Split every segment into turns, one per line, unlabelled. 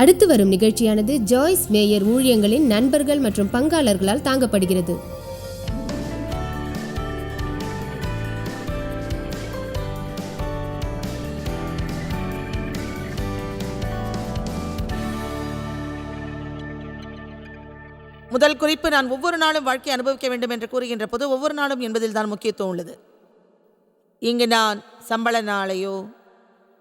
அடுத்து வரும் நிகழ்ச்சியானது ஜாய்ஸ் மேயர் ஊழியங்களின் நண்பர்கள் மற்றும் பங்காளர்களால் தாங்கப்படுகிறது.
முதல் குறிப்பு நான் ஒவ்வொரு நாளும் வாழ்க்கை அனுபவிக்க வேண்டும் என்று கூறுகின்ற போது ஒவ்வொரு நாளும் என்பதில் தான் முக்கியத்துவம் உள்ளது. இங்கு நான் சம்பள நாளையோ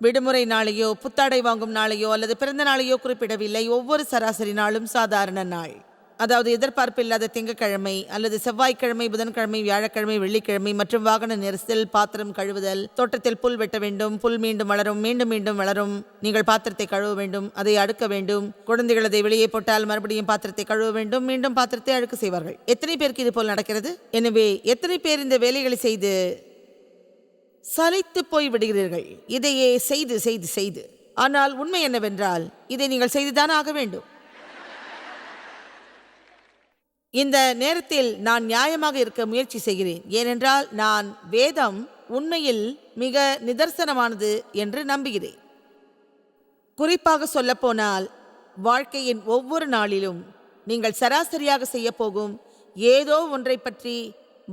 விடுமுறை நாளையோ புத்தாடை வாங்கும் நாளையோ அல்லது பிறந்த நாளையோ குறிப்பிடவில்லை. ஒவ்வொரு சராசரி நாளும் சாதாரண நாள். அதாவது எதிர்பார்ப்பு இல்லாத திங்கட்கிழமை அல்லது செவ்வாய்க்கிழமை புதன்கிழமை வியாழக்கிழமை வெள்ளிக்கிழமை மற்றும் வாகன நெரிசல் பாத்திரம் கழுவுதல் தோட்டத்தில் புல் வெட்ட வேண்டும் புல் மீண்டும் வளரும் மீண்டும் மீண்டும் வளரும். நீங்கள் பாத்திரத்தை கழுவ வேண்டும் அதை அடுக்க வேண்டும். குழந்தைகள் அதை வெளியே போட்டால் மறுபடியும் பாத்திரத்தை கழுவ வேண்டும் மீண்டும் பாத்திரத்தை அழுக்கு செய்வார்கள். எத்தனை பேருக்கு இது போல் நடக்கிறது? எனவே எத்தனை பேர் இந்த வேலைகளை செய்து சலைத்து போய் விடுகிறீர்கள் இதையே செய்து செய்து செய்து. ஆனால் உண்மை என்னவென்றால் இதை நீங்கள் செய்துதான் ஆக வேண்டும். இந்த நேரத்தில் நான் நியாயமாக இருக்க முயற்சி செய்கிறேன். ஏனென்றால் நான் வேதம் உண்மையில் மிக நிதர்சனமானது என்று நம்புகிறேன். குறிப்பாக சொல்லப்போனால் வாழ்க்கையின் ஒவ்வொரு நாளிலும் நீங்கள் சராசரியாக செய்யப்போகும் ஏதோ ஒன்றை பற்றி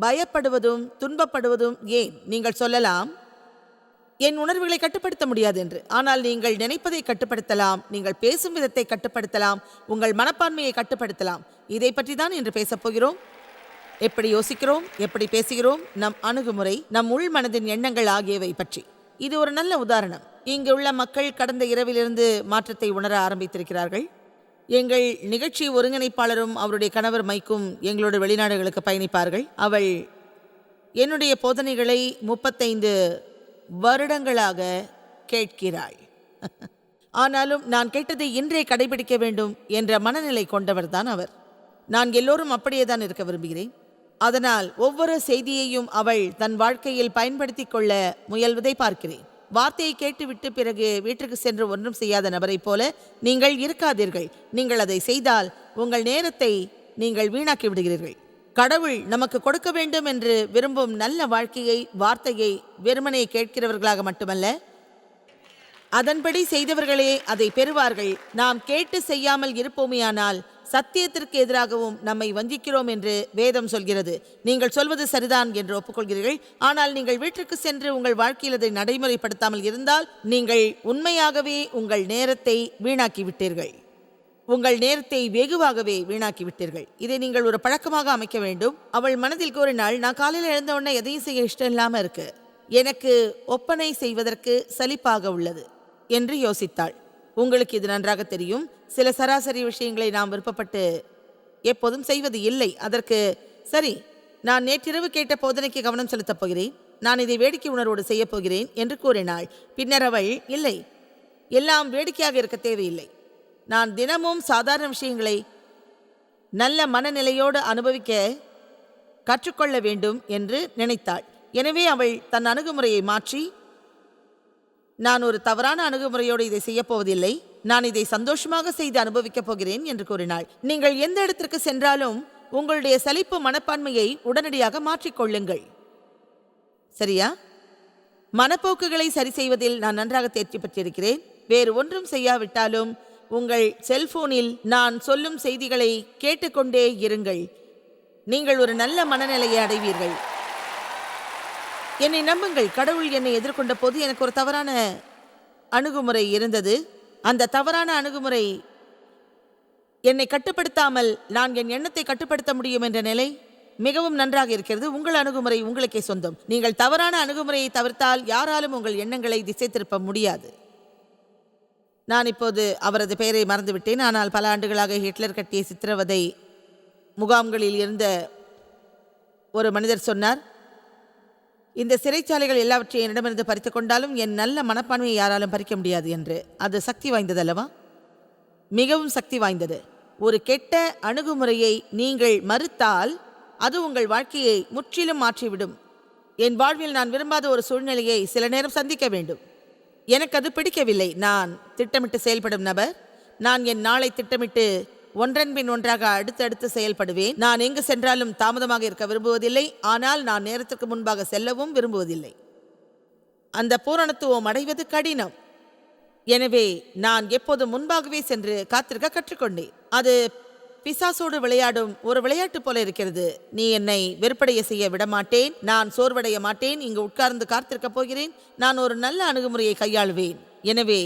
பயப்படுவதும் துன்பப்படுவதும் ஏன்? நீங்கள் சொல்லலாம். என் உணர்வுகளை கட்டுப்படுத்த முடியாது என்று. ஆனால் நீங்கள் நினைப்பதை கட்டுப்படுத்தலாம் நீங்கள் பேசும் விதத்தை கட்டுப்படுத்தலாம் உங்கள் மனப்பான்மையை கட்டுப்படுத்தலாம். இதை பற்றி தான் இன்று பேசப் போகிறோம். எப்படி யோசிக்கிறோம் எப்படி பேசுகிறோம் நம் அணுகுமுறை நம் உள் மனதின் எண்ணங்கள் ஆகியவை பற்றி. இது ஒரு நல்ல உதாரணம். இங்கு உள்ள மக்கள் கடந்த இரவிலிருந்து மாற்றத்தை உணர ஆரம்பித்திருக்கிறார்கள். எங்கள் நிகழ்ச்சி ஒருங்கிணைப்பாளரும் அவருடைய கணவர் மைக்கும் எங்களோட வெளிநாடுகளுக்கு பயணிப்பார்கள். அவள் என்னுடைய போதனைகளை முப்பத்தைந்து வருடங்களாக கேட்கிறாள். ஆனாலும் நான் கேட்டதை இன்றே கடைபிடிக்க வேண்டும் என்ற மனநிலை கொண்டவர்தான் அவர். நான் எல்லோரும் அப்படியே தான் இருக்க விரும்புகிறேன். அதனால் ஒவ்வொரு செய்தியையும் அவள் தன் வாழ்க்கையில் பயன்படுத்திக் கொள்ள முயல்வதை பார்க்கிறேன். வார்த்தையை கேட்டுவிட்டு பிறகு வீட்டுக்கு சென்று ஒன்றும் செய்யாத நபரைப் போல நீங்கள் இருக்காதீர்கள். நீங்கள் அதை செய்தால் உங்கள் நேரத்தை நீங்கள் வீணாக்கி விடுகிறீர்கள். கடவுள் நமக்கு கொடுக்க வேண்டும் என்று விரும்பும் நல்ல வாழ்க்கையை வார்த்தையை வெறுமனே கேட்கிறவர்களாக மட்டுமல்ல அதன்படி செய்தவர்களே அதை பெறுவார்கள். நாம் கேட்டு செய்யாமல் இருப்போமேயானால் சத்தியத்திற்கு எதிராகவும் நம்மை வஞ்சிக்கிறோம் என்று வேதம் சொல்கிறது. நீங்கள் சொல்வது சரிதான் என்று ஒப்புக்கொள்கிறீர்கள். ஆனால் நீங்கள் வீட்டிற்கு சென்று உங்கள் வாழ்க்கையில் அதை நடைமுறைப்படுத்தாமல் இருந்தால் நீங்கள் உண்மையாகவே உங்கள் நேரத்தை வீணாக்கிவிட்டீர்கள். உங்கள் நேரத்தை வெகுவாகவே வீணாக்கி விட்டீர்கள் இதை நீங்கள் ஒரு பழக்கமாக அமைக்க வேண்டும். அவள் மனதில் கூறினால் நான் காலையில் எழுந்த உடனே எதையும் செய்ய இஷ்டம் இல்லாமல் இருக்கு. எனக்கு ஒப்பனை செய்வதற்கு சலிப்பாக உள்ளது என்று யோசித்தாள். உங்களுக்கு இது நன்றாக தெரியும். சில சராசரி விஷயங்களை நாம் விருப்பப்பட்டு எப்போதும் செய்வது இல்லை. அதற்கு சரி நான் நேற்றிரவு கேட்ட போதனைக்கு கவனம் செலுத்தப் போகிறேன். நான் இதை வேடிக்கை உணர்வோடு செய்யப் போகிறேன் என்று கூறினாள். பின்னர் அவள் இல்லை எல்லாம் வேடிக்கையாக இருக்க தேவையில்லை. நான் தினமும் சாதாரண விஷயங்களை நல்ல மனநிலையோடு அனுபவிக்க கற்றுக்கொள்ள வேண்டும் என்று நினைத்தாள். எனவே அவள் தன் அணுகுமுறையை மாற்றி நான் ஒரு தவறான அணுகுமுறையோடு இதை செய்யப்போவதில்லை நான் இதை சந்தோஷமாக செய்து அனுபவிக்கப் போகிறேன் என்று கூறினாள். நீங்கள் எந்த இடத்திற்கு சென்றாலும் உங்களுடைய சலிப்பு மனப்பான்மையை உடனடியாக மாற்றிக்கொள்ளுங்கள் சரியா? மனப்போக்குகளை சரி செய்வதில் நான் நன்றாக தேர்ச்சி பெற்றிருக்கிறேன். வேறு ஒன்றும் செய்யாவிட்டாலும் உங்கள் செல்போனில் நான் சொல்லும் செய்திகளை கேட்டுக்கொண்டே இருங்கள். நீங்கள் ஒரு நல்ல மனநிலையை அடைவீர்கள். என்னை நம்புங்கள். கடவுள் என்னை எதிர்கொண்ட போது எனக்கு ஒரு தவறான அணுகுமுறை இருந்தது. அந்த தவறான அணுகுமுறை என்னை கட்டுப்படுத்தாமல் நான் என் எண்ணத்தை கட்டுப்படுத்த முடியும் என்ற நிலை மிகவும் நன்றாக இருக்கிறது. உங்கள் அணுகுமுறை உங்களுக்கே சொந்தம். நீங்கள் தவறான அணுகுமுறையை தவிர்த்தால் யாராலும் உங்கள் எண்ணங்களை திசை திருப்ப முடியாது. நான் இப்போது அவரது பெயரை மறந்துவிட்டேன். ஆனால் பல ஆண்டுகளாக ஹிட்லர் கட்டிய சித்திரவதை முகாம்களில் இருந்த ஒரு மனிதர் சொன்னார். இந்த சிறைச்சாலைகள் எல்லாவற்றையும் என்னிடமிருந்து பறித்து கொண்டாலும் என் நல்ல மனப்பான்மையை யாராலும் பறிக்க முடியாது என்று. அது சக்தி வாய்ந்தது அல்லவா மிகவும் சக்தி வாய்ந்தது. ஒரு கெட்ட அணுகுமுறையை நீங்கள் மறுத்தால் அது உங்கள் வாழ்க்கையை முற்றிலும் மாற்றிவிடும். என் வாழ்வில் நான் விரும்பாத ஒரு சூழ்நிலையை சில நேரம் சந்திக்க வேண்டும். எனக்கு அது பிடிக்கவில்லை. நான் திட்டமிட்டு செயல்படும் நபர். நான் என் நாளை திட்டமிட்டு ஒன்றன் பின் ஒன்றாக அடுத்தடுத்து செயல்படுவேன். நான் எங்கு சென்றாலும் தாமதமாக இருக்க விரும்புவதில்லை. ஆனால் நான் நேரத்திற்கு முன்பாக செல்லவும் விரும்புவதில்லை. அந்த பூரணத்துவம் அடைவது கடினம். எனவே நான் எப்போதும் முன்பாகவே சென்று காத்திருக்க கற்றுக்கொண்டேன். அது பிசாசோடு விளையாடும் ஒரு விளையாட்டு போல இருக்கிறது. நீ என்னை வெறுப்படைய செய்ய விடமாட்டேன். நான் சோர்வடைய மாட்டேன். இங்கு உட்கார்ந்து காத்திருக்கப் போகிறேன். நான் ஒரு நல்ல அணுகுமுறையை கையாளுவேன். எனவே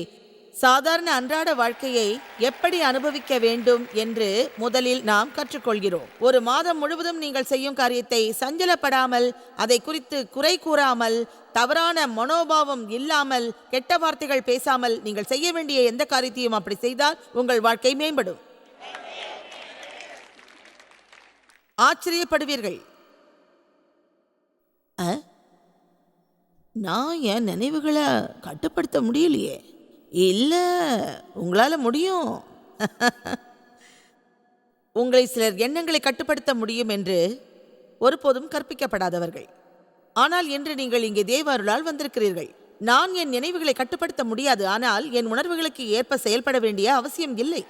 சாதாரண அன்றாட வாழ்க்கையை எப்படி அனுபவிக்க வேண்டும் என்று முதலில் நாம் கற்றுக்கொள்கிறோம். ஒரு மாதம் முழுவதும் நீங்கள் செய்யும் காரியத்தை சஞ்சலப்படாமல் அதை குறித்து குறை கூறாமல் தவறான மனோபாவம் இல்லாமல் கெட்ட வார்த்தைகள் பேசாமல் நீங்கள் செய்ய வேண்டிய எந்த காரியத்தையும் அப்படி செய்தால் உங்கள் வாழ்க்கை மேம்படும். ஆச்சரியப்படுவீர்கள். நான் என் நினைவுகளை கட்டுப்படுத்த முடியலையே. இல்லை உங்களால் முடியும். உங்களை சிலர் எண்ணங்களை கட்டுப்படுத்த முடியும் என்று ஒருபோதும் கற்பிக்கப்படாதவர்கள். ஆனால் இன்று நீங்கள் இங்கே தேவாருளால் வந்திருக்கிறீர்கள். நான் என் நினைவுகளை கட்டுப்படுத்த முடியாது. ஆனால் என் உணர்வுகளுக்கு ஏற்ப செயல்பட வேண்டிய அவசியம் இல்லை.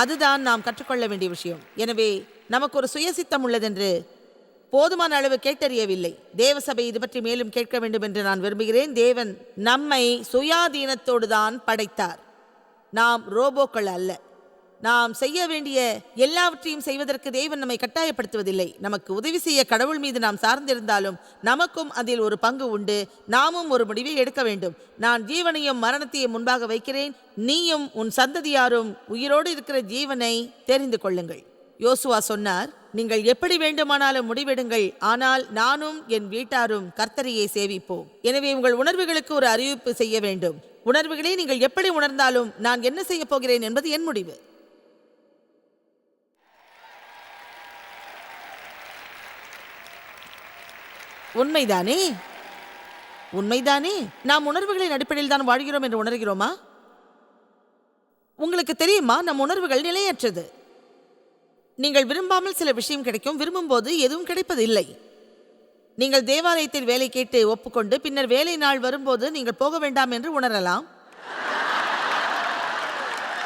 அதுதான் நாம் கற்றுக்கொள்ள வேண்டிய விஷயம். எனவே நமக்கு ஒரு சுயசித்தம் உள்ளதென்று போதுமான அளவு கேட்டறியவில்லை. தேவசபை இது பற்றி மேலும் கேட்க வேண்டும் என்று நான் விரும்புகிறேன். தேவன் நம்மை சுயாதீனத்தோடு தான் படைத்தார். நாம் ரோபோக்கள் அல்ல. நாம் செய்ய வேண்டிய எல்லாவற்றையும் செய்வதற்கு தேவன் நம்மை கட்டாயப்படுத்துவதில்லை. நமக்கு உதவி செய்ய கடவுள் மீது நாம் சார்ந்திருந்தாலும் நமக்கும் அதில் ஒரு பங்கு உண்டு. நாமும் ஒரு முடிவை எடுக்க வேண்டும். நான் ஜீவனையும் மரணத்தையும் முன்பாக வைக்கிறேன். நீயும் உன் சந்ததியாரும் உயிரோடு இருக்கிற ஜீவனை தெரிந்து கொள்ளுங்கள். யோசுவா சொன்னார் நீங்கள் எப்படி வேண்டுமானாலும் முடிவெடுங்கள். ஆனால் நானும் என் வீட்டாரும் கர்த்தரையை சேவிப்போம். எனவே உங்கள் உணர்வுகளுக்கு ஒரு அறிவிப்பு செய்ய வேண்டும். உணர்வுகளை நீங்கள் எப்படி உணர்ந்தாலும் நான் என்ன செய்ய போகிறேன் என்பது என் முடிவு. உண்மைதானே? உண்மைதானே? நாம் உணர்வுகளின் அடிப்படையில் தான் வாழ்கிறோம் என்று உணர்கிறோமா? உங்களுக்கு தெரியுமா? நம் உணர்வுகள் நிலையற்றது. நீங்கள் விரும்பாமல் சில விஷயம் கிடைக்கும். விரும்பும்போது எதுவும் கிடைப்பதில்லை. நீங்கள் தேவாலயத்தில் வேலை கேட்டு ஒப்புக்கொண்டு பின்னர் வேலை நாள் வரும்போது நீங்கள் போக வேண்டாம் என்று உணரலாம்.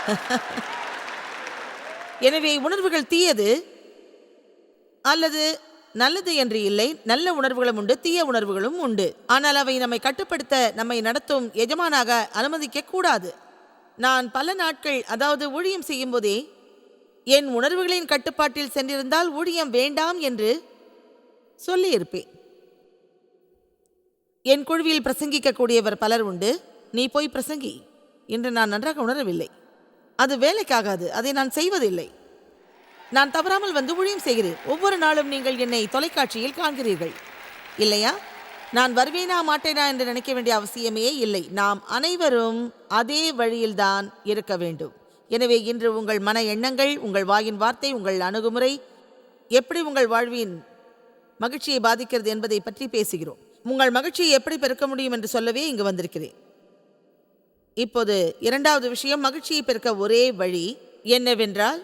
எனவே உணர்வுகள் தீயது. அல்லது நல்லது என்று இல்லை. நல்ல உணர்வுகளும் உண்டு தீய உணர்வுகளும் உண்டு. ஆனால் அவை நம்மை கட்டுப்படுத்த நம்மை நடத்தும் எஜமானாக அனுமதிக்க கூடாது. நான் பல நாட்கள் அதாவது ஊழியம் செய்யும் போதே என் உணர்வுகளின் கட்டுப்பாட்டில் சென்றிருந்தால் ஊழியம் வேண்டாம் என்று சொல்லியிருப்பேன். என் குழுவில் பிரசங்கிக்கக்கூடியவர் பலர் உண்டு. நீ போய் பிரசங்கி. என்று நான் நன்றாக உணரவில்லை. அது வேலைக்காகாது. அதை நான் செய்வதில்லை. நான் தவறாமல் வந்து ஊழியம் செய்கிறேன். ஒவ்வொரு நாளும் நீங்கள் என்னை தொலைக்காட்சியில் காண்கிறீர்கள். இல்லையா? நான் வருவேனா மாட்டேனா என்று நினைக்க வேண்டிய அவசியமே இல்லை. நாம் அனைவரும் அதே வழியில்தான் இருக்க வேண்டும். எனவே இன்று உங்கள் மன எண்ணங்கள் உங்கள் வாயின் வார்த்தை உங்கள் அணுகுமுறை எப்படி உங்கள் வாழ்வின் மகிழ்ச்சியை பாதிக்கிறது என்பதை பற்றி பேசுகிறோம். உங்கள் மகிழ்ச்சியை எப்படி பெருக்க முடியும் என்று சொல்லவே இங்கு வந்திருக்கிறேன். இப்போது இரண்டாவது விஷயம் மகிழ்ச்சியை பெருக்க ஒரே வழி என்னவென்றால்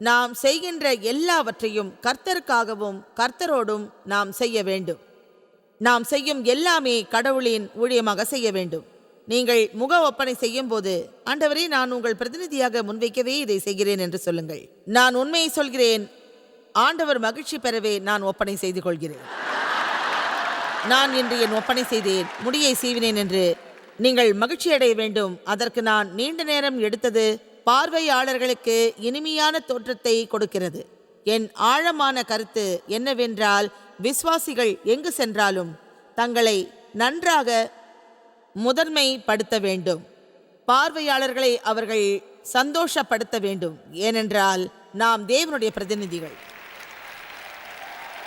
நாம் செய்கின்ற எல்லாவற்றையும் கர்த்தருக்காகவும் கர்த்தரோடும் நாம் செய்ய வேண்டும். நாம் செய்யும் எல்லாமே கடவுளின் ஊழியமாக செய்ய வேண்டும். நீங்கள் முக ஒப்பனை செய்யும் போது ஆண்டவரே நான் உங்கள் பிரதிநிதியாக முன்வைக்கவே இதை செய்கிறேன் என்று சொல்லுங்கள். நான் உண்மையை சொல்கிறேன். ஆண்டவர் மகிழ்ச்சி பெறவே நான் ஒப்பனை செய்து கொள்கிறேன் நான் இன்று என் ஒப்பனை செய்தேன். முடியை சீவினேன் என்று நீங்கள் மகிழ்ச்சி அடைய வேண்டும். அதற்கு நான் நீண்ட நேரம் எடுத்தது பார்வையாளர்களுக்கு இனிமையான தோற்றத்தை கொடுக்கிறது. என் ஆழமான கருத்து என்னவென்றால் விசுவாசிகள் எங்கு சென்றாலும் தங்களை நன்றாக முதன்மைப்படுத்த வேண்டும். பார்வையாளர்களை அவர்கள் சந்தோஷப்படுத்த வேண்டும். ஏனென்றால் நாம் தேவனுடைய பிரதிநிதிகள்.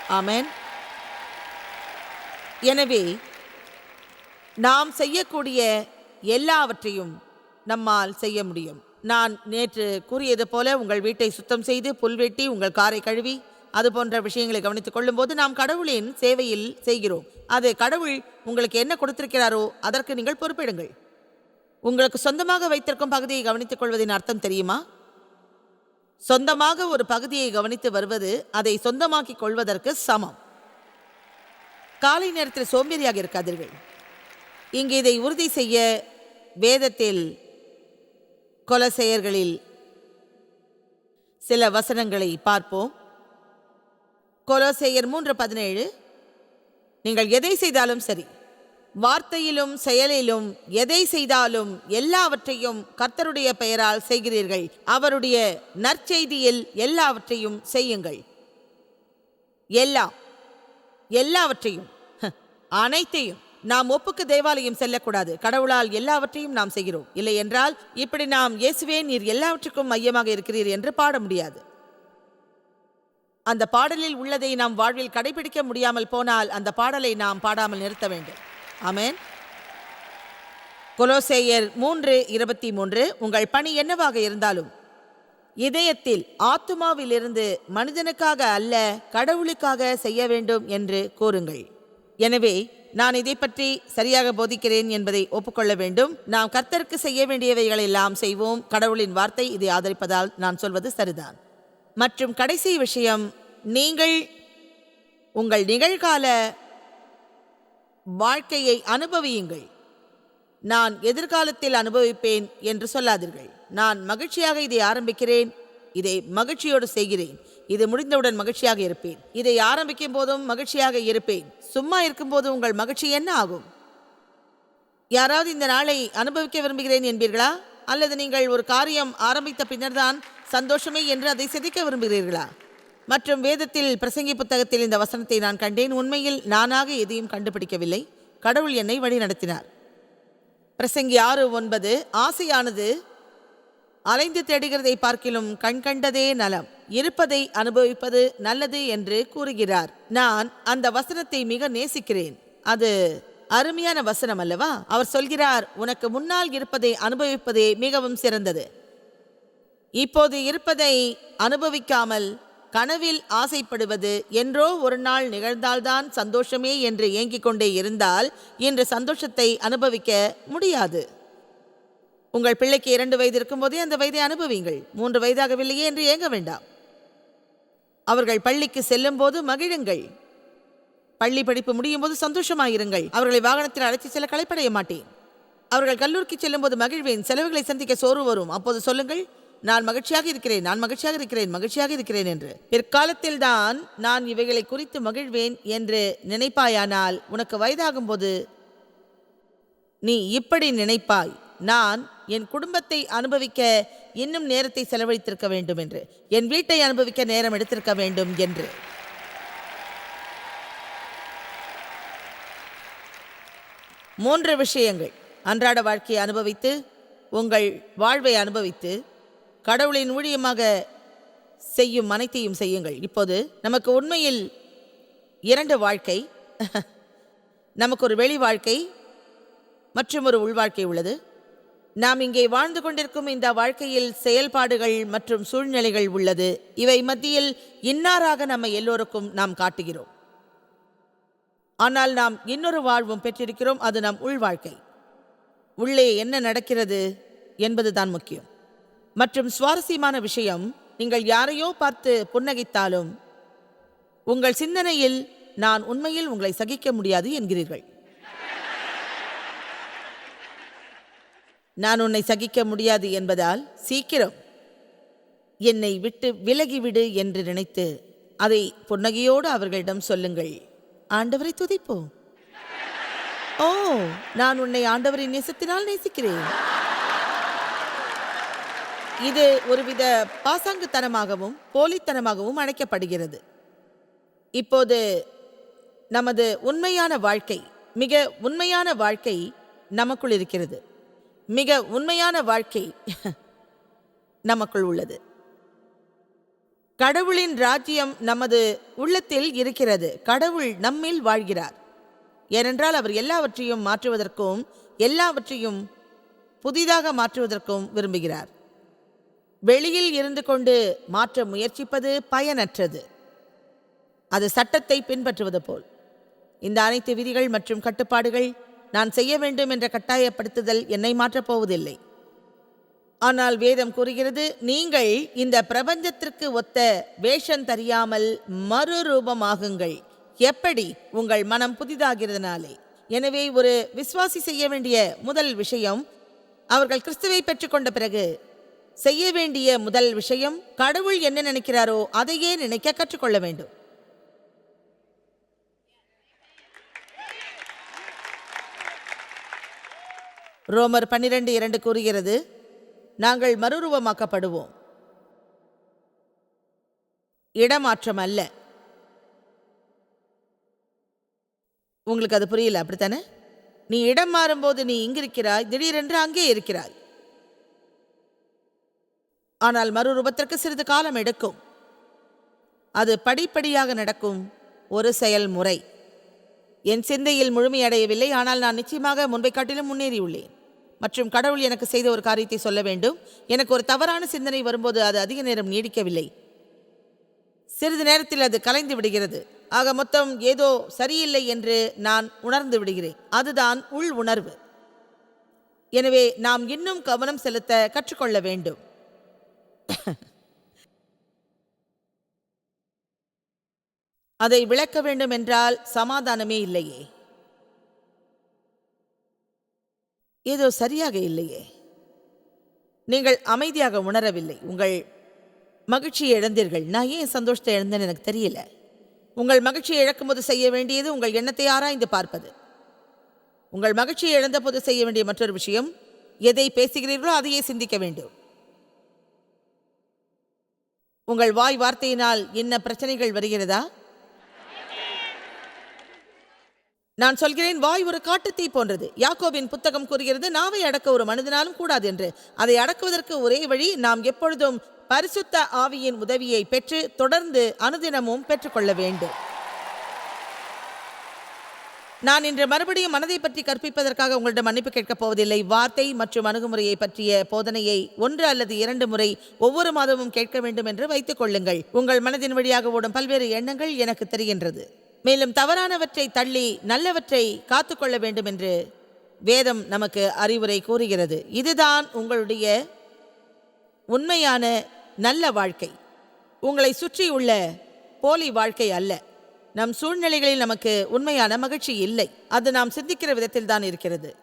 ஆமேன். எனவே நாம் செய்யக்கூடிய எல்லாவற்றையும் நம்மால் செய்ய முடியும். நான் நேற்று கூறியது போல உங்கள் வீட்டை சுத்தம் செய்து புல்வெட்டி உங்கள் காரை கழுவி அது போன்ற விஷயங்களை கவனித்துக் கொள்ளும்போது நாம் கடவுளின் சேவையில் செய்கிறோம். அது கடவுள் உங்களுக்கு என்ன கொடுத்திருக்கிறாரோ அதற்கு நீங்கள் பொறுப்பிடுங்கள். உங்களுக்கு சொந்தமாக வைத்திருக்கும் பகுதியை கவனித்துக் கொள்வதின் அர்த்தம் தெரியுமா? சொந்தமாக ஒரு பகுதியை கவனித்து வருவது அதை சொந்தமாக்கிக் கொள்வதற்கு சமம். காலை நேரத்தில் சோம்பேறியாக இருக்காதீர்கள். இங்கே இதை உறுதி செய்ய வேதத்தில் கொலசெயர்களில் சில வசனங்களை பார்ப்போம். கொலோசேயர் மூன்று பதினேழு. நீங்கள் எதை செய்தாலும் சரி. வார்த்தையிலும் செயலிலும் எதை செய்தாலும் எல்லாவற்றையும் கர்த்தருடைய பெயரால் செய்கிறீர்கள். அவருடைய நற்செய்தியில் எல்லாவற்றையும் செய்யுங்கள். எல்லாம் எல்லாவற்றையும் அனைத்தையும் நாம் ஒப்புக்கு தேவாலயம் செல்லக்கூடாது. கடவுளால் எல்லாவற்றையும் நாம் செய்கிறோம். இல்லை என்றால் இப்படி நாம் இயேசுவே நீர் எல்லாவற்றுக்கும் மையமாக இருக்கிறீர் என்று பாட முடியாது. அந்த பாடலில் உள்ளதை நாம் வாழ்வில் கடைபிடிக்க முடியாமல் போனால் அந்த பாடலை நாம் பாடாமல் நிறுத்த வேண்டும். ஆமேன். கொலோசேயர் மூன்று இருபத்தி மூன்று உங்கள் பணி என்னவாக இருந்தாலும் இதயத்தில் ஆத்துமாவிலிருந்து மனிதனுக்காக அல்ல கடவுளுக்காக செய்ய வேண்டும் என்று கூறுங்கள். எனவே நான் இதை பற்றி சரியாக போதிக்கிறேன் என்பதை ஒப்புக்கொள்ள வேண்டும். நாம் கர்த்தருக்கு செய்ய வேண்டியவைகளெல்லாம் செய்வோம். கடவுளின் வார்த்தை இதை ஆதரிப்பதால் நான் சொல்வது சரிதான். மற்றும் கடைசி விஷயம் நீங்கள் உங்கள் நிகழ்கால வாழ்க்கையை அனுபவியுங்கள். நான் எதிர்காலத்தில் அனுபவிப்பேன் என்று சொல்லாதீர்கள். நான் மகிழ்ச்சியாக இதை ஆரம்பிக்கிறேன் இதை மகிழ்ச்சியோடு செய்கிறேன். இது முடிந்தவுடன் மகிழ்ச்சியாக இருப்பேன். இதை ஆரம்பிக்கும் போதும் மகிழ்ச்சியாக இருப்பேன். சும்மா இருக்கும்போது உங்கள் மகிழ்ச்சி என்ன ஆகும்? யாராவது இந்த நாளை அனுபவிக்க விரும்புகிறேன் என்பீர்களா? அல்லது நீங்கள் ஒரு காரியம் ஆரம்பித்த பின்னர்தான் சந்தோஷமே என்று அதை சிதைக்க விரும்புகிறீர்களா? மற்றும் வேதத்தில் பிரசங்கி புத்தகத்தில் இந்த வசனத்தை நான் கண்டேன். உண்மையில் நானாக எதையும் கண்டுபிடிக்கவில்லை. கடவுள் என்னை வழி நடத்தினார். பிரசங்கி ஆறு ஒன்பது ஆசையானது அலைந்து தேடுகிறதை பார்க்கிலும் கண் கண்டதே நலம். இருப்பதை அனுபவிப்பது நல்லது என்று கூறுகிறார். நான் அந்த வசனத்தை மிக நேசிக்கிறேன். அது அருமையான வசனம் அல்லவா? அவர் சொல்கிறார் உனக்கு முன்னால் இருப்பதை அனுபவிப்பதே மிகவும் சிறந்தது. இப்போது இருப்பதை அனுபவிக்காமல் கனவில் ஆசைப்படுவது என்றோ ஒரு நாள் நிகழ்ந்தால்தான் சந்தோஷமே என்று ஏங்கிக் கொண்டே இருந்தால் இன்று சந்தோஷத்தை அனுபவிக்க முடியாது. உங்கள் பிள்ளைக்கு இரண்டு வயது இருக்கும்போதே அந்த வயதை அனுபவிங்கள் மூன்று வயதாகவில்லையே என்று ஏங்க வேண்டாம். அவர்கள் பள்ளிக்கு செல்லும் போது மகிழுங்கள். பள்ளி படிப்பு முடியும் போது சந்தோஷமாயிருங்கள். அவர்களை வாகனத்தில் அழைத்து செல்ல களைப்படைய மாட்டேன். அவர்கள் கல்லூரிக்கு செல்லும்போது மகிழ்வேன். செலவுகளை சந்திக்க சோறு வரும். அப்போது சொல்லுங்கள் நான் மகிழ்ச்சியாக இருக்கிறேன். நான் மகிழ்ச்சியாக இருக்கிறேன். மகிழ்ச்சியாக இருக்கிறேன் என்று. பிற்காலத்தில் தான் நான் இவைகளை குறித்து மகிழ்வேன் என்று நினைப்பாயானால் உனக்கு வயதாகும்போது நீ இப்படி நினைப்பாய். நான் என் குடும்பத்தை அனுபவிக்க இன்னும் நேரத்தை செலவழித்திருக்க வேண்டும் என்று. என் வீட்டை அனுபவிக்க நேரம் எடுத்திருக்க வேண்டும் என்று. மூன்று விஷயங்கள். அன்றாட வாழ்க்கையை அனுபவித்து உங்கள் வாழ்வை அனுபவித்து கடவுளின் ஊழியமாக செய்யும் அனைத்தையும் செய்யுங்கள். இப்போது நமக்கு உண்மையில் இரண்டு வாழ்க்கை. நமக்கு ஒரு வெளி வாழ்க்கை மற்றும் ஒரு உள்வாழ்க்கை உள்ளது. நாம் இங்கே வாழ்ந்து கொண்டிருக்கும் இந்த வாழ்க்கையில் செயல்பாடுகள் மற்றும் சூழ்நிலைகள் உள்ளது. இவை மத்தியில் இன்னாராக நம்ம எல்லோருக்கும் நாம் காட்டுகிறோம். ஆனால் நாம் இன்னொரு வாழ்வும் பெற்றிருக்கிறோம் அது நம் உள் வாழ்க்கை. உள்ளே என்ன நடக்கிறது என்பதுதான் முக்கியம். மற்றும் சுவாரஸ்யமான விஷயம் நீங்கள் யாரையோ பார்த்து புன்னகைத்தாலும் உங்கள் சிந்தனையில் நான் உண்மையில் உங்களை சகிக்க முடியாது என்கிறீர்கள். நான் உன்னை சகிக்க முடியாது என்பதால் சீக்கிரம் என்னை விட்டு விலகிவிடு என்று நினைத்து அதை புன்னகையோடு அவர்களிடம் சொல்லுங்கள். ஆண்டவரை துதிப்போம். ஓ நான் உன்னை ஆண்டவரை நேசத்தினால் நேசிக்கிறேன். இது ஒருவித பாசாங்குத்தனமாகவும் போலித்தனமாகவும் அழைக்கப்படுகிறது. இப்போது நமது உண்மையான வாழ்க்கை மிக உண்மையான வாழ்க்கை நமக்குள் இருக்கிறது. மிக உண்மையான வாழ்க்கை நமக்குள் உள்ளது. கடவுளின் ராஜ்யம் நமது உள்ளத்தில் இருக்கிறது. கடவுள் நம்மில் வாழ்கிறார். ஏனென்றால் அவர் எல்லாவற்றையும் மாற்றுவதற்கும் எல்லாவற்றையும் புதிதாக மாற்றுவதற்கும் விரும்புகிறார். வெளியில் இருந்து கொண்டு மாற்ற முயற்சிப்பது பயனற்றது. அது சட்டத்தை பின்பற்றுவது போல். இந்த அனைத்து விதிகள் மற்றும் கட்டுப்பாடுகள் நான் செய்ய வேண்டும் என்ற கட்டாயப்படுத்துதல் என்னை மாற்றப் போவதில்லை. ஆனால் வேதம் கூறுகிறது நீங்கள் இந்த பிரபஞ்சத்திற்கு ஒத்த வேஷம் தெரியாமல் மறுரூபமாகுங்கள் எப்படி? உங்கள் மனம் புதிதாகிறதுனாலே. எனவே ஒரு விசுவாசி செய்ய வேண்டிய முதல் விஷயம் அவர்கள் கிறிஸ்துவை பெற்றுக்கொண்ட பிறகு செய்ய வேண்டிய முதல் விஷயம் கடவுள் என்ன நினைக்கிறாரோ அதையே நினைக்க கற்றுக்கொள்ள வேண்டும். ரோமர் பன்னிரண்டு இரண்டு கூறுகிறது நாங்கள் மறுரூபமாக்கப்படுவோம். இடமாற்றம் அல்ல உங்களுக்கு அது புரியல அப்படித்தானே? நீ இடம் மாறும்போது நீ இங்கிருக்கிறாய் திடீரென்று அங்கே இருக்கிறாய். ஆனால் மறுரூபத்திற்கு சிறிது காலம் எடுக்கும். அது படிப்படியாக நடக்கும் ஒரு செயல்முறை. என் சிந்தையில் முழுமையடையவில்லை ஆனால் நான் நிச்சயமாக முன்பை காட்டிலும் முன்னேறியுள்ளேன். மற்றும் கடவுள் எனக்கு செய்த ஒரு காரியத்தை சொல்ல வேண்டும். எனக்கு ஒரு தவறான சிந்தனை வரும்போது அது அதிக நேரம் நீடிக்கவில்லை. சிறிது நேரத்தில் அது கலைந்து விடுகிறது. ஆக மொத்தம் ஏதோ சரியில்லை என்று நான் உணர்ந்து விடுகிறேன். அதுதான் உள் உணர்வு. எனவே நாம் இன்னும் கவனம் செலுத்த கற்றுக்கொள்ள வேண்டும். அதை விளக்க வேண்டும் என்றால் சமாதானமே இல்லையே. ஏதோ சரியாக இல்லையே. நீங்கள் அமைதியாக உணரவில்லை. உங்கள் மகிழ்ச்சியை இழந்தீர்கள். நான் ஏன் சந்தோஷத்தை இழந்தேன்னு எனக்கு தெரியல. உங்கள் மகிழ்ச்சியை இழக்கும்போது செய்ய வேண்டியது உங்கள் எண்ணத்தை ஆராய்ந்து பார்ப்பது. உங்கள் மகிழ்ச்சியை இழந்தபோது செய்ய வேண்டிய மற்றொரு விஷயம் எதை பேசுகிறீர்களோ அதையே சிந்திக்க வேண்டும். உங்கள் வாய் வார்த்தையினால் என்ன பிரச்சனைகள் வருகிறதா? நான் சொல்கிறேன் வாய் ஒரு காட்டுத்தீ போன்றது. யாக்கோபின் புத்தகம் கூறுகிறது நாவை அடக்க ஒரு மனிதனாலும் கூடாது என்று. அதை அடக்குவதற்கு ஒரே வழி நாம் எப்பொழுதும் பரிசுத்த ஆவியின் உதவியை பெற்று தொடர்ந்து அனுதினமும் பெற்றுக்கொள்ள வேண்டும். நான் இன்று மறுபடியும் மனதை பற்றி கற்பிப்பதற்காக உங்களிடம் மன்னிப்பு கேட்கப் போவதில்லை. வார்த்தை மற்றும் அணுகுமுறையை பற்றிய போதனையை ஒன்று அல்லது இரண்டு முறை ஒவ்வொரு மாதமும் கேட்க வேண்டும் என்று வைத்துக் கொள்ளுங்கள். உங்கள் மனதின் வழியாக ஓடும் பல்வேறு எண்ணங்கள் எனக்கு தெரிகின்றது. மேலும் தவறானவற்றை தள்ளி நல்லவற்றை காத்துக்கொள்ள வேண்டும் என்று வேதம் நமக்கு அறிவுரை கூறுகிறது. இதுதான் உங்களுடைய உண்மையான நல்ல வாழ்க்கை. உங்களை சுற்றியுள்ள போலி வாழ்க்கை அல்ல. நம் சூழ்நிலைகளில் நமக்கு உண்மையான மகிழ்ச்சி இல்லை. அது நாம் சிந்திக்கிற விதத்தில் தான் இருக்கிறது.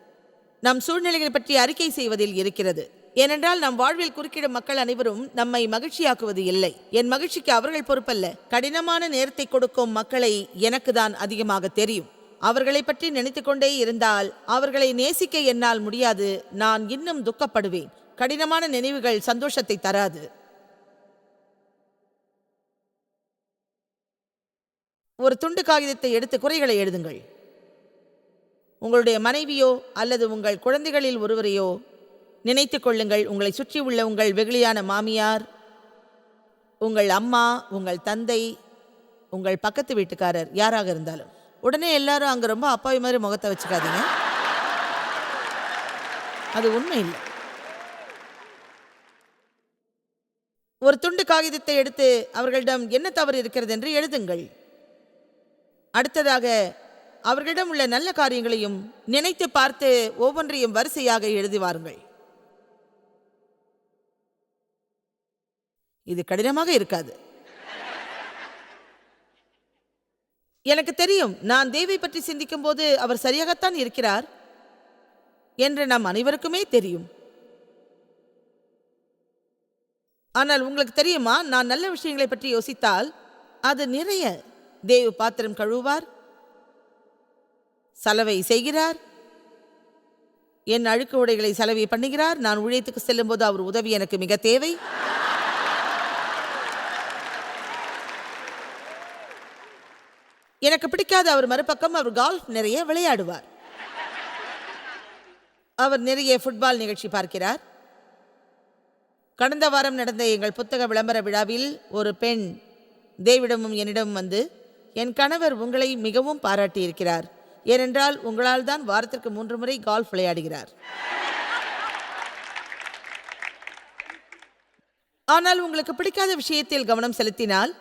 நம் சூழ்நிலைகளை பற்றி அறிக்கை செய்வதில் இருக்கிறது. ஏனென்றால் நம் வாழ்வில் குறுக்கிடும் மக்கள் அனைவரும் நம்மை மகிழ்ச்சியாக்குவது இல்லை. என் மகிழ்ச்சிக்கு அவர்கள் பொறுப்பல்ல. கடினமான நேரத்தை கொடுக்கும் மக்களை எனக்கு தான் அதிகமாக தெரியும். அவர்களை பற்றி நினைத்துக்கொண்டே இருந்தால் அவர்களை நேசிக்க என்னால் முடியாது. நான் இன்னும் துக்கப்படுவேன். கடினமான நினைவுகள் சந்தோஷத்தை தராது. ஒரு துண்டு காகிதத்தை எடுத்து குறைகளை எழுதுங்கள். உங்களுடைய மனைவியோ அல்லது உங்கள் குழந்தைகளில் ஒருவரையோ நினைத்து கொள்ளுங்கள் உங்களை சுற்றியுள்ள உங்கள் வெகுளியான மாமியார் உங்கள் அம்மா உங்கள் தந்தை உங்கள் பக்கத்து வீட்டுக்காரர் யாராக இருந்தாலும். உடனே எல்லாரும் அங்கே ரொம்ப அப்பாவி மாதிரி முகத்தை வச்சுக்காதீங்க. அது உண்மை இல்லை. ஒரு துண்டு காகிதத்தை எடுத்து அவர்களிடம் என்ன தவறு இருக்கிறது? என்று எழுதுங்கள். அடுத்ததாக அவர்களிடம் உள்ள நல்ல காரியங்களையும் நினைத்து பார்த்து ஒவ்வொன்றையும் வரிசையாக எழுதி வாருங்கள். இது கடினமாக இருக்காது. எனக்கு தெரியும் நான் தேவை பற்றி சிந்திக்கும் போது அவர் சரியாகத்தான் இருக்கிறார் என்று நம் அனைவருக்குமே தெரியும். ஆனால் உங்களுக்கு தெரியுமா நான் நல்ல விஷயங்களை பற்றி யோசித்தால் அது நிறைய தேவ பாத்திரம் கழுவுவார் சலவை செய்கிறார் என் அழுக்கு உடைகளை சலவை பண்ணுகிறார். நான் ஊழியத்துக்கு செல்லும்போது அவர் உதவி எனக்கு மிக தேவை. எனக்கு பிடிக்காத அவர் மறுபக்கம் அவர் கால்ஃப் நிறைய விளையாடுவார். அவர் நிறைய ஃபுட்பால் நிகழ்ச்சி பார்க்கிறார். கடந்த வாரம் நடந்த எங்கள் புத்தக விளம்பர விழாவில் ஒரு பெண் தேவிடமும் என்னிடமும் வந்து என் கணவர் உங்களை மிகவும் பாராட்டியிருக்கிறார். ஏனென்றால் உங்களால் தான் வாரத்திற்கு மூன்று முறை கால்ஃப் விளையாடுகிறார். ஆனால் உங்களுக்கு பிடிக்காத விஷயத்தில் கவனம் செலுத்தினால்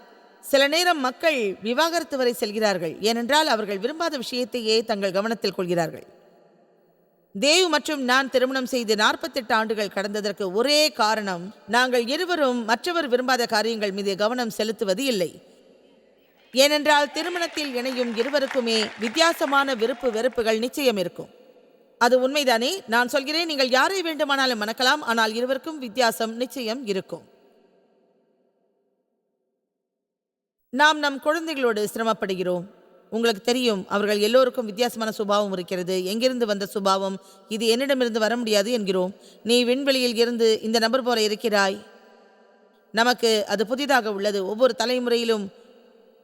சில நேரம் மக்கள் விவாகரத்து வரை செல்கிறார்கள். ஏனென்றால் அவர்கள் விரும்பாத விஷயத்தையே தங்கள் கவனத்தில் கொள்கிறார்கள். தேவ் மற்றும் நான் திருமணம் செய்து நாற்பத்தெட்டு ஆண்டுகள் கடந்ததற்கு ஒரே காரணம் நாங்கள் இருவரும் மற்றவர் விரும்பாத காரியங்கள் மீது கவனம் செலுத்துவது இல்லை. ஏனென்றால் திருமணத்தில் இணையும் இருவருக்குமே வித்தியாசமான விருப்பு வெறுப்புகள் நிச்சயம் இருக்கும். அது உண்மைதானே? நான் சொல்கிறேன் நீங்கள் யாரை வேண்டுமானாலும் மணக்கலாம் ஆனால் இருவருக்கும் வித்தியாசம் நிச்சயம் இருக்கும். நாம் நம் குழந்தைகளோடு சிரமப்படுகிறோம். உங்களுக்கு தெரியும் அவர்கள் எல்லோருக்கும் வித்தியாசமான சுபாவம் இருக்கிறது. எங்கிருந்து வந்த சுபாவம்? இது என்னிடமிருந்து வர முடியாது என்கிறோம். நீ விண்வெளியில் இருந்து இந்த நபர் போல இருக்கிறாய். நமக்கு அது புதிதாக உள்ளது. ஒவ்வொரு தலைமுறையிலும்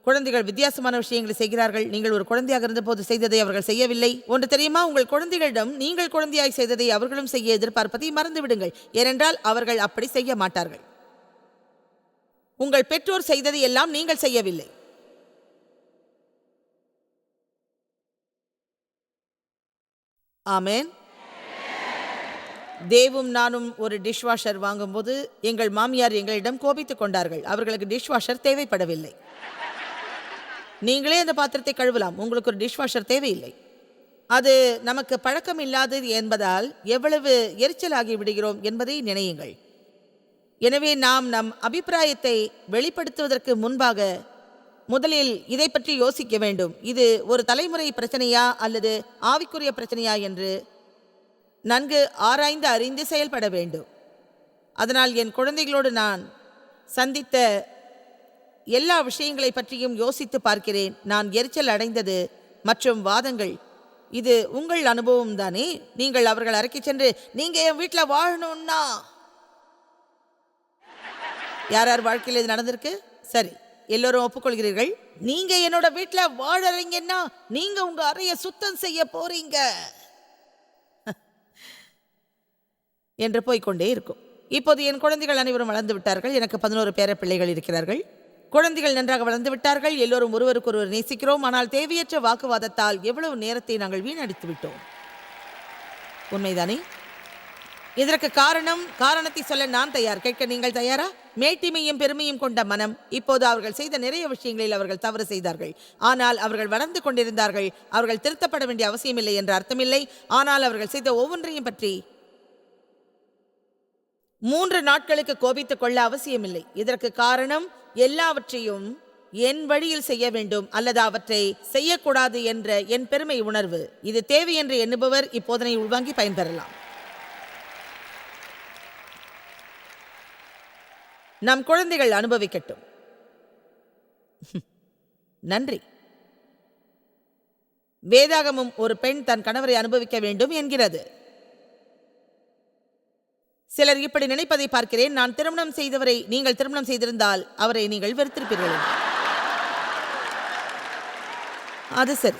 குழந்தைகள் வித்தியாசமான விஷயங்களை செய்கிறார்கள். நீங்கள் ஒரு குழந்தையாக இருந்தபோது செய்ததை அவர்கள் செய்யவில்லை. ஒன்று தெரியுமா? உங்கள் குழந்தைகளிடம் நீங்கள் குழந்தையாய் செய்ததை அவர்களும் செய்ய எதிர்பார்ப்பதை மறந்துவிடுங்கள். ஏனென்றால் அவர்கள் அப்படி செய்ய மாட்டார்கள். உங்கள் பெற்றோர் செய்தது எல்லாம் நீங்கள் செய்யவில்லை. ஆமேன். தேவும் நானும் ஒரு டிஷ்வாஷர் வாங்கும்போது எங்கள் மாமியார் எங்களிடம் கோபித்துக் கொண்டார்கள். அவர்களுக்கு டிஷ்வாஷர் தேவைப்படவில்லை. நீங்களே அந்த பாத்திரத்தை கழுவலாம். உங்களுக்கு ஒரு டிஷ்வாஷர் தேவையில்லை. அது நமக்கு பழக்கம் இல்லாதது என்பதால் எவ்வளவு எரிச்சலாகி விடுகிறோம் என்பதை நினையுங்கள். எனவே நாம் நம் அபிப்பிராயத்தை வெளிப்படுத்துவதற்கு முன்பாக முதலில் இதை பற்றி யோசிக்க வேண்டும். இது ஒரு தலைமுறை பிரச்சனையா அல்லது ஆவிக்குரிய பிரச்சனையா என்று நன்கு ஆராய்ந்து அறிந்து செயல்பட வேண்டும். அதனால் என் குழந்தைகளோடு நான் சந்தித்த எல்லா விஷயங்களை பற்றியும் யோசித்து பார்க்கிறேன். நான் எரிச்சல் அடைந்தது மற்றும் வாதங்கள். இது உங்கள் அனுபவம் தானே? நீங்கள் அவர்கள் அறைக்கு சென்று நீங்கள் என் வீட்டில் வாழணும்னா யார் யார் வாழ்க்கையில் இது நடந்திருக்கு? சரி எல்லோரும் ஒப்புக்கொள்கிறீர்கள். நீங்க என்னோட வீட்டில் வாழறீங்கன்னா நீங்க உங்க அறையை சுத்தம் செய்ய போறீங்க. என்று போய்க்கொண்டே இருக்கும். இப்போது என் குழந்தைகள் அனைவரும் வளர்ந்து விட்டார்கள். எனக்கு பதினோரு பேர பிள்ளைகள் இருக்கிறார்கள். குழந்தைகள் நன்றாக வளர்ந்து விட்டார்கள். எல்லோரும் ஒருவருக்கொருவர் நேசிக்கிறோம். ஆனால் தேவையற்ற வாக்குவாதத்தால் எவ்வளவு நேரத்தை நாங்கள் வீணடித்து விட்டோம்? உண்மைதானே? இதற்கு காரணம் காரணத்தை சொல்ல நான் தயார். கேட்க நீங்கள் தயாரா? மேட்டிமையும் பெருமையும் கொண்ட மனம் இப்போது அவர்கள் செய்த நிறைய விஷயங்களில் அவர்கள் தவறு செய்தார்கள். ஆனால் அவர்கள் வளர்ந்து கொண்டிருந்தார்கள். அவர்கள் திருத்தப்பட வேண்டிய அவசியமில்லை என்ற அர்த்தமில்லை. ஆனால் அவர்கள் செய்த ஒவ்வொன்றையும் பற்றி மூன்று நாட்களுக்கு கோபித்துக் கொள்ள அவசியமில்லை. இதற்கு காரணம் எல்லாவற்றையும் என் வழியில் செய்ய வேண்டும். அல்லது அவற்றை செய்யக்கூடாது என்ற என் பெருமை உணர்வு. இது தேவை என்று எண்ணுபவர் இப்போதனை உள்வாங்கி பயன்பெறலாம். நம் குழந்தைகள் அனுபவிக்கட்டும். நன்றி. வேதாகமும் ஒரு பெண் தன் கணவரை அனுபவிக்க வேண்டும் என்கிறது. சிலர் இப்படி நினைப்பதை பார்க்கிறேன். நான் திருமணம் செய்தவரை நீங்கள் திருமணம் செய்திருந்தால் அவரை நீங்கள் வெறுத்திருப்பீர்கள். அது சரி.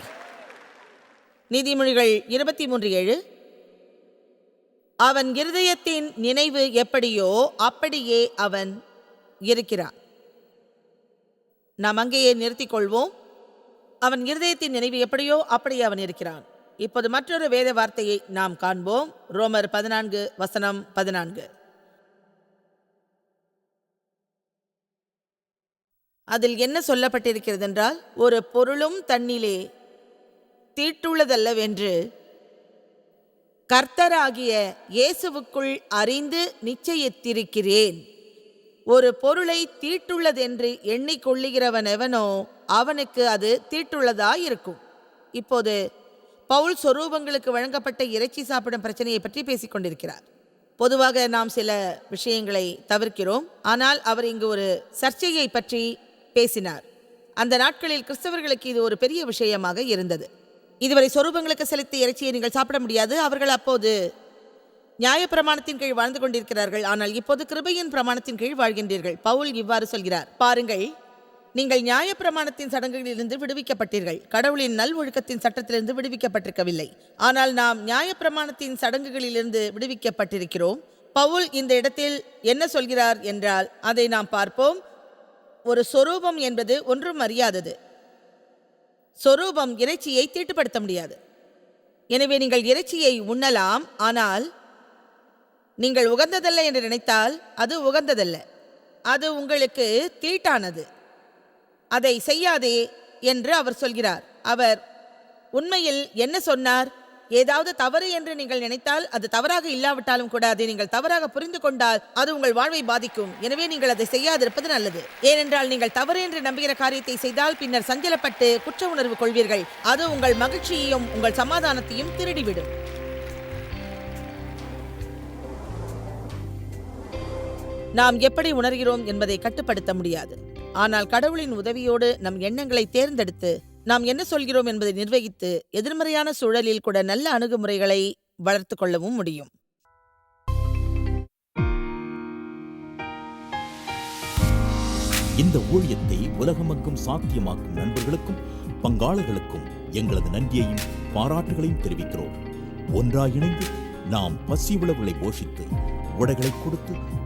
நீதிமொழிகள் இருபத்தி மூன்று ஏழு. அவன் இருதயத்தின் நினைவு எப்படியோ அப்படியே அவன் இருக்கிறான் நாம் அங்கேயே நிறுத்திக் கொள்வோம் அவன் இருதயத்தின் நினைவு எப்படியோ அப்படியே அவன் இருக்கிறான். இப்போது மற்றொரு வேத வார்த்தையை நாம் காண்போம். ரோமர் பதினான்கு வசனம் பதினான்கு. அதில் என்ன சொல்லப்பட்டிருக்கிறது என்றால் ஒரு பொருளும் தன்னிலே தீட்டுள்ளதல்லவென்று கர்த்தராகிய இயேசுவுக்குள் அறிந்து நிச்சயித்திருக்கிறேன். ஒரு பொருளை தீட்டுள்ளதென்று எண்ணிக்கொள்ளுகிறவன் எவனோ அவனுக்கு அது தீட்டுள்ளதாயிருக்கும். இப்போது பவுல் சொரூபங்களுக்கு வழங்கப்பட்ட இறைச்சி சாப்பிடும் பிரச்சனையை பற்றி பேசிக்கொண்டிருக்கிறார். பொதுவாக நாம் சில விஷயங்களை தவிர்க்கிறோம். ஆனால் அவர் இங்கு ஒரு சர்ச்சையை பற்றி பேசினார். அந்த நாட்களில் கிறிஸ்தவர்களுக்கு இது ஒரு பெரிய விஷயமாக இருந்தது. இதுவரை சொரூபங்களுக்கு செலுத்திய இறைச்சியை நீங்கள் சாப்பிட முடியாது. அவர்கள் அப்போது நியாயப்பிரமாணத்தின் கீழ் வாழ்ந்து கொண்டிருக்கிறார்கள். ஆனால் இப்போது கிருபையின் பிரமாணத்தின் கீழ் வாழ்கின்றீர்கள். பவுல் இவ்வாறு சொல்கிறார். பாருங்கள் நீங்கள் நியாயப்பிரமாணத்தின் சடங்குகளிலிருந்து விடுவிக்கப்பட்டீர்கள். கடவுளின் நல் ஒழுக்கத்தின் சட்டத்திலிருந்து விடுவிக்கப்பட்டிருக்கவில்லை. ஆனால் நாம் நியாயப்பிரமாணத்தின் சடங்குகளிலிருந்து விடுவிக்கப்பட்டிருக்கிறோம். பவுல் இந்த இடத்தில் என்ன சொல்கிறார் என்றால் அதை நாம் பார்ப்போம். ஒரு சொரூபம் என்பது ஒன்றும் அறியாதது. சொரூபம் இறைச்சியை தீட்டுப்படுத்த முடியாது. எனவே நீங்கள் இறைச்சியை உண்ணலாம். ஆனால் நீங்கள் உகந்ததல்ல என்று நினைத்தால் அது உகந்ததல்ல. அது உங்களுக்கு தீட்டானது. அதை செய்யாதே என்று அவர் சொல்கிறார். அவர் உண்மையில் என்ன சொன்னார்? ஏதாவது தவறு என்று நீங்கள் நினைத்தால் அது தவறாக இல்லாவிட்டாலும் கூட அதை நீங்கள் தவறாக புரிந்து கொண்டால் அது உங்கள் வாழ்வை பாதிக்கும். எனவே நீங்கள் அதை செய்யாதிருப்பது நல்லது. ஏனென்றால் நீங்கள் தவறு என்று நம்புகிற காரியத்தை செய்தால் பின்னர் சஞ்சலப்பட்டு குற்ற உணர்வு கொள்வீர்கள். அது உங்கள் மகிழ்ச்சியையும் உங்கள் சமாதானத்தையும் திருடிவிடும். நாம் எப்படி உணர்கிறோம் என்பதை கட்டுப்படுத்த முடியாது. ஆனால் கடவுளின் உதவியோடு நம் எண்ணங்களை தேர்ந்தெடுத்து நாம் என்ன சொல்கிறோம் என்பதை நிர்வகித்து எதிர்மறையான சூழலில் கூட நல்ல அணுகுமுறைகளை வளர்த்து கொள்ளவும் முடியும்.
இந்த ஊழியத்தை உலகமெங்கும் சாத்தியமாக்கும் நண்பர்களுக்கும் பங்காளர்களுக்கும் எங்களது நன்றியையும் பாராட்டுகளையும் தெரிவிக்கிறோம். ஒன்றாக இணைந்து நாம் பசி உழவுகளை போஷித்து உடைகளை கொடுத்து